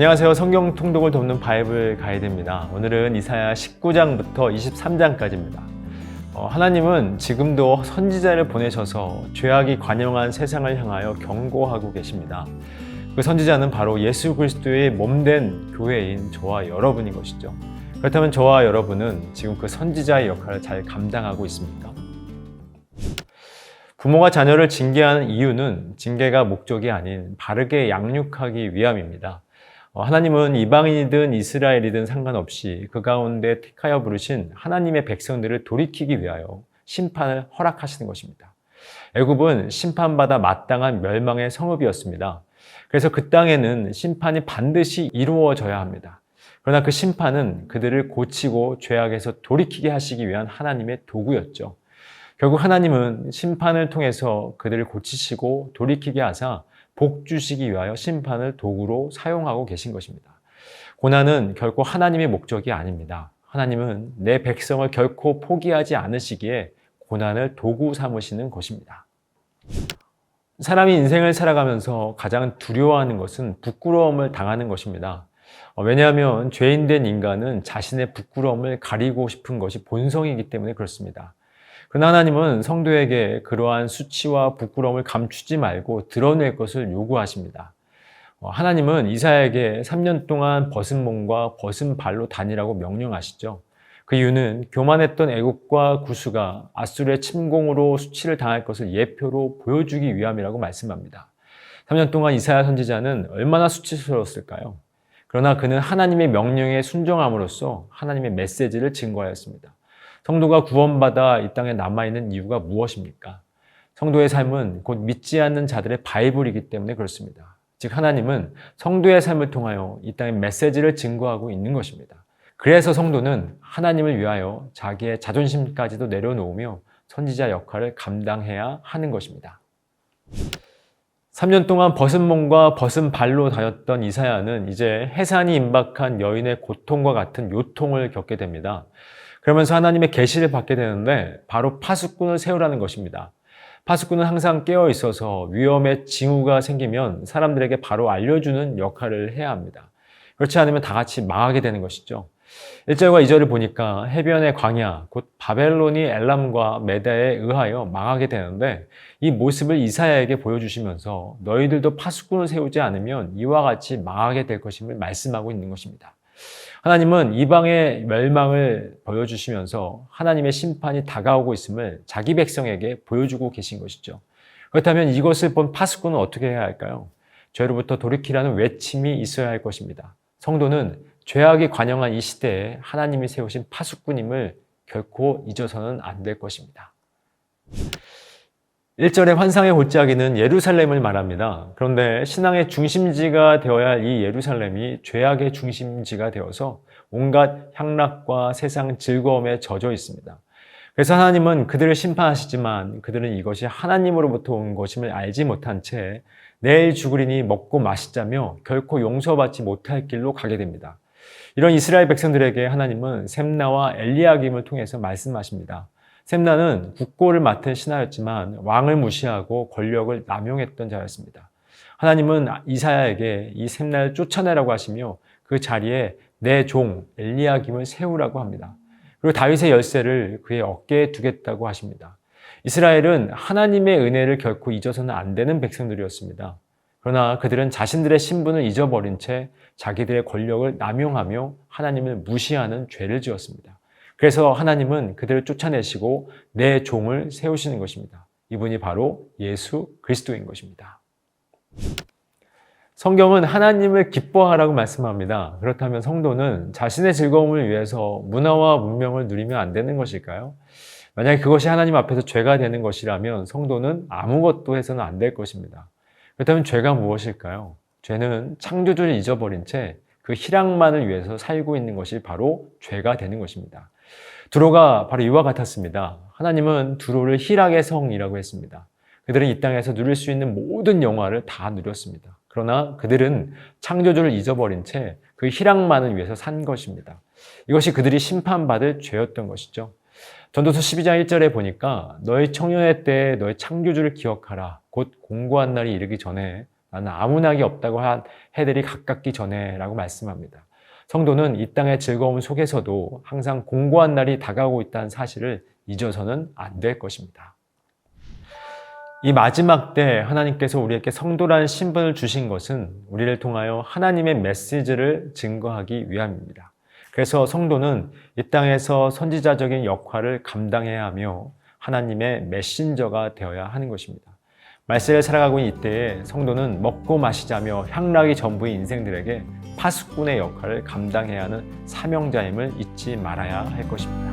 안녕하세요. 성경 통독을 돕는 바이블 가이드입니다. 오늘은 이사야 19장부터 23장까지입니다. 어, 하나님은 지금도 선지자를 보내셔서 죄악이 관영한 세상을 향하여 경고하고 계십니다. 그 선지자는 바로 예수 그리스도의 몸된 교회인 저와 여러분인 것이죠. 그렇다면 저와 여러분은 지금 그 선지자의 역할을 잘 감당하고 있습니까? 부모가 자녀를 징계하는 이유는 징계가 목적이 아닌 바르게 양육하기 위함입니다. 어, 하나님은 이방인이든 이스라엘이든 상관없이 그 가운데 택하여 부르신 하나님의 백성들을 돌이키기 위하여 심판을 허락하시는 것입니다. 애굽은 심판받아 마땅한 멸망의 성읍이었습니다. 그래서 그 땅에는 심판이 반드시 이루어져야 합니다. 그러나 그 심판은 그들을 고치고 죄악에서 돌이키게 하시기 위한 하나님의 도구였죠. 결국 하나님은 심판을 통해서 그들을 고치시고 돌이키게 하사 복 주시기 위하여 심판을 도구로 사용하고 계신 것입니다. 고난은 결코 하나님의 목적이 아닙니다. 하나님은 내 백성을 결코 포기하지 않으시기에 고난을 도구 삼으시는 것입니다. 사람이 인생을 살아가면서 가장 두려워하는 것은 부끄러움을 당하는 것입니다. 어, 왜냐하면 죄인된 인간은 자신의 부끄러움을 가리고 싶은 것이 본성이기 때문에 그렇습니다. 그러나 하나님은 성도에게 그러한 수치와 부끄러움을 감추지 말고 드러낼 것을 요구하십니다. 어, 하나님은 이사야에게 3년 동안 벗은 몸과 벗은 발로 다니라고 명령하시죠. 그 이유는 교만했던 애국과 구수가 아수르의 침공으로 수치를 당할 것을 예표로 보여주기 위함이라고 말씀합니다. 3년 동안 이사야 선지자는 얼마나 수치스러웠을까요? 그러나 그는 하나님의 명령에 순종함으로써 하나님의 메시지를 증거하였습니다. 성도가 구원받아 이 땅에 남아있는 이유가 무엇입니까? 성도의 삶은 곧 믿지 않는 자들의 바이블이기 때문에 그렇습니다. 즉, 하나님은 성도의 삶을 통하여 이 땅에 메시지를 증거하고 있는 것입니다. 그래서 성도는 하나님을 위하여 자기의 자존심까지도 내려놓으며 선지자 역할을 감당해야 하는 것입니다. 3년 동안 벗은 몸과 벗은 발로 다녔던 이사야는 이제 해산이 임박한 여인의 고통과 같은 요통을 겪게 됩니다. 그러면서 하나님의 계시를 받게 되는데 바로 파수꾼을 세우라는 것입니다. 파수꾼은 항상 깨어 있어서 위험의 징후가 생기면 사람들에게 바로 알려주는 역할을 해야 합니다. 그렇지 않으면 다 같이 망하게 되는 것이죠. 1절과 2절을 보니까 해변의 광야, 곧 바벨론이 엘람과 메다에 의하여 망하게 되는데 이 모습을 이사야에게 보여주시면서 너희들도 파수꾼을 세우지 않으면 이와 같이 망하게 될 것임을 말씀하고 있는 것입니다. 하나님은 이방의 멸망을 보여주시면서 하나님의 심판이 다가오고 있음을 자기 백성에게 보여주고 계신 것이죠. 그렇다면 이것을 본 파수꾼은 어떻게 해야 할까요? 죄로부터 돌이키라는 외침이 있어야 할 것입니다. 성도는 죄악이 관영한 이 시대에 하나님이 세우신 파수꾼임을 결코 잊어서는 안 될 것입니다. 1절의 환상의 골짜기는 예루살렘을 말합니다. 그런데 신앙의 중심지가 되어야 할 이 예루살렘이 죄악의 중심지가 되어서 온갖 향락과 세상 즐거움에 젖어 있습니다. 그래서 하나님은 그들을 심판하시지만 그들은 이것이 하나님으로부터 온 것임을 알지 못한 채 내일 죽으리니 먹고 마시자며 결코 용서받지 못할 길로 가게 됩니다. 이런 이스라엘 백성들에게 하나님은 셈나와 엘리야김을 통해서 말씀하십니다. 셈나는 국고를 맡은 신하였지만 왕을 무시하고 권력을 남용했던 자였습니다. 하나님은 이사야에게 이 셈나를 쫓아내라고 하시며 그 자리에 내 종 엘리야김을 세우라고 합니다. 그리고 다윗의 열쇠를 그의 어깨에 두겠다고 하십니다. 이스라엘은 하나님의 은혜를 결코 잊어서는 안 되는 백성들이었습니다. 그러나 그들은 자신들의 신분을 잊어버린 채 자기들의 권력을 남용하며 하나님을 무시하는 죄를 지었습니다. 그래서 하나님은 그들을 쫓아내시고 내 종을 세우시는 것입니다. 이분이 바로 예수 그리스도인 것입니다. 성경은 하나님을 기뻐하라고 말씀합니다. 그렇다면 성도는 자신의 즐거움을 위해서 문화와 문명을 누리면 안 되는 것일까요? 만약에 그것이 하나님 앞에서 죄가 되는 것이라면 성도는 아무것도 해서는 안 될 것입니다. 그렇다면 죄가 무엇일까요? 죄는 창조주를 잊어버린 채 그 희락만을 위해서 살고 있는 것이 바로 죄가 되는 것입니다. 두로가 바로 이와 같았습니다. 하나님은 두로를 희락의 성이라고 했습니다. 그들은 이 땅에서 누릴 수 있는 모든 영화를 다 누렸습니다. 그러나 그들은 창조주를 잊어버린 채 그 희락만을 위해서 산 것입니다. 이것이 그들이 심판받을 죄였던 것이죠. 전도서 12장 1절에 보니까 너의 청년의 때에 너의 창조주를 기억하라. 곧 공고한 날이 이르기 전에 나는 아무 낙이 없다고 한 해들이 가깝기 전에라고 말씀합니다. 성도는 이 땅의 즐거움 속에서도 항상 공고한 날이 다가오고 있다는 사실을 잊어서는 안 될 것입니다. 이 마지막 때 하나님께서 우리에게 성도라는 신분을 주신 것은 우리를 통하여 하나님의 메시지를 증거하기 위함입니다. 그래서 성도는 이 땅에서 선지자적인 역할을 감당해야 하며 하나님의 메신저가 되어야 하는 것입니다. 말세를 살아가고 있는 이때에 성도는 먹고 마시자며 향락이 전부인 인생들에게 파수꾼의 역할을 감당해야 하는 사명자임을 잊지 말아야 할 것입니다.